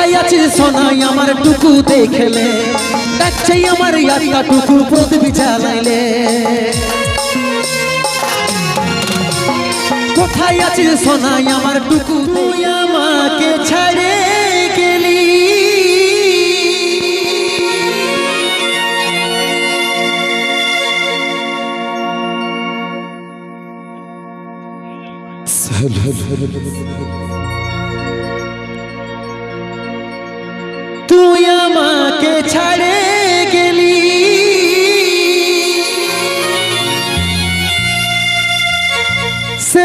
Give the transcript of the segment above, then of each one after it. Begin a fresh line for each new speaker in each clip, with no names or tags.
কোথায় আছিস সোনাই, আমার টুকু দেখলে। দেখছে আমার ইয়ারিয়া টুকু প্রদীপ জ্বালাইলে। কোথায় আছিস সোনাই, আমার টুকু তুই আমাকে ছাড়ে গেলি। তুই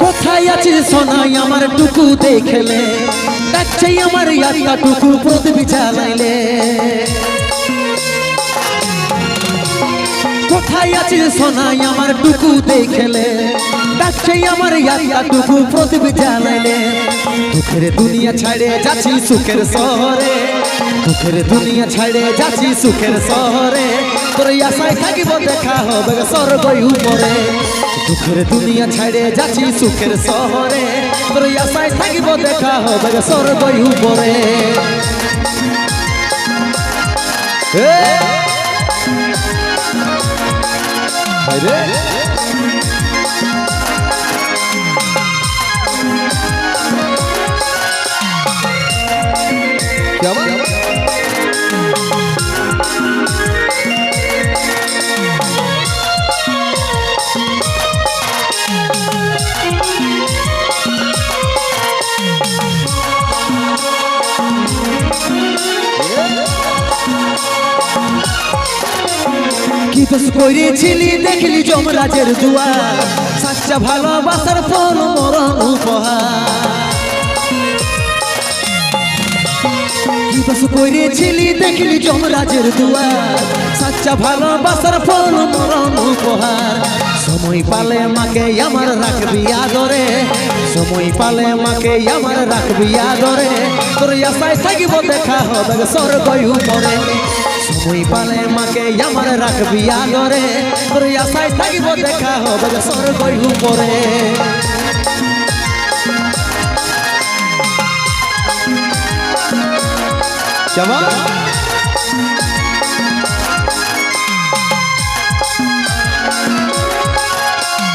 কোথায় আছিস সোনাই? আমার টুকু দেখলে দেখছে আমার ইয়ারটা টুকু প্রদীপ জ্বালাইলে। কোথায় আছিস সোনাই আমার টুকু দেখলে? ডাকছে আমার ইয়ারিয়া টুকু প্রদীপ জ্বালাইলে। দুঃখের দুনিয়া ছাড়ে যাচ্ছি সুখের শহরে। দুঃখের দুনিয়া ছাড়ে যাচ্ছি সুখের শহরে। তোর আশায় থাকিব দেখা হবে স্বর্গই উপরে। দুঃখের দুনিয়া ছাড়ে যাচ্ছি সুখের শহরে। তোর আশায় থাকিব দেখা হবে স্বর্গই উপরে। Hey! দোষ করেছিলি দেখলি যমরাজের দুয়ার। সাচ্চা ভালোবাসার ফল মরণ উপহার। দোষ করেছিলি দেখলি যমরাজের দুয়ার। সাচ্চা ভালোবাসার ফল মরণ উপহার। সময় পালে মাকে আমার রাখবি আদরে। সময় পালে মাকে আমার রাখবি আদরে। তোর আশায় থাকিব, দেখা হবে স্বর্গই উপরে। সময় পালে মাকে আমার রাখবি আগরে তোর আশায় থাকিব দেখা হবে স্বর্গই উপরে। কেমন?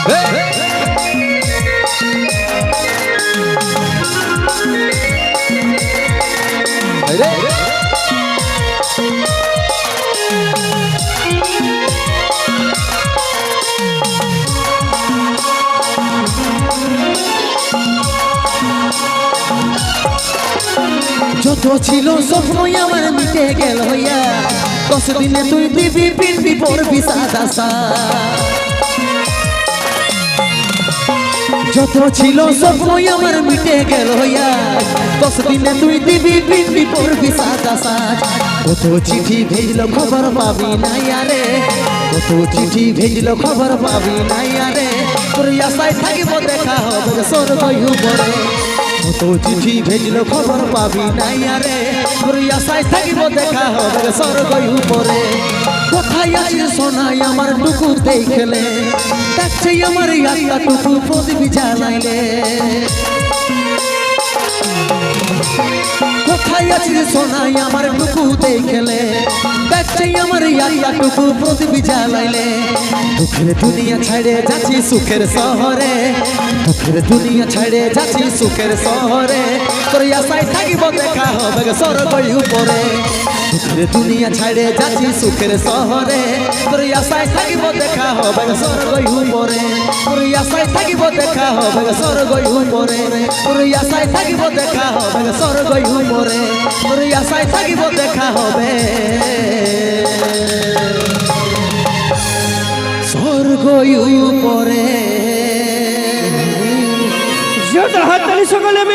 যত ছিল, স্বপ্নই আমার মিটে গেল হইয়া। দশ দিনে তুই দিবি পিন্ডি পড়বি সাদা যত ছিল, স্বপ্নই আমার মিটে গেল হইয়া। দশ দিনে তুই দিবি পিন্ডি পড়বি সাদা কত চিঠি ভেজল খবর পাবি নাই আরে। কত চিঠি ভেজল খবর পাবি নাই আরে। তোর আশায় থাকিব দেখা হবে স্বর্গই উপরে কত চিঠি ভেজলো, খবর পাবি নাই আরে। তোর আশায় থাকিব দেখা হবে স্বর্গই উপরে। কোথায় আছে সোনাই আমার টুকু দেখলে দেখছে আমার ইয়াটা টুকু প্রদীপ জ্বালাইলে কোথায় আছিস সোনাই, আমার টুকু দেখলে? দেখছি আমার ইয়াটা টুকু প্রদীপ জ্বালাইলে। দুঃখের দুনিয়া ছেড়ে যাচ্ছি সুখের শহরে। দুঃখের দুনিয়া ছেড়ে যাচ্ছি সুখের শহরে। তোর আশায় থাকিব দেখা হবে স্বর্গ উপরে। দুনিয়া ছেড়ে যাচ্ছি সুখের শহরে। তোর আশায় থাকিব দেখা হবে গে স্বর্গ উপরে তোর আশায় থাকিব দেখা হবে গে স্বর্গ উপরে তোর আশায় থাকিব দেখা হবে গে স্বর্গ উপরে তোর আশায় থাকিব দেখা হবে। স্বর্গ উপরে
সকলে মিলে।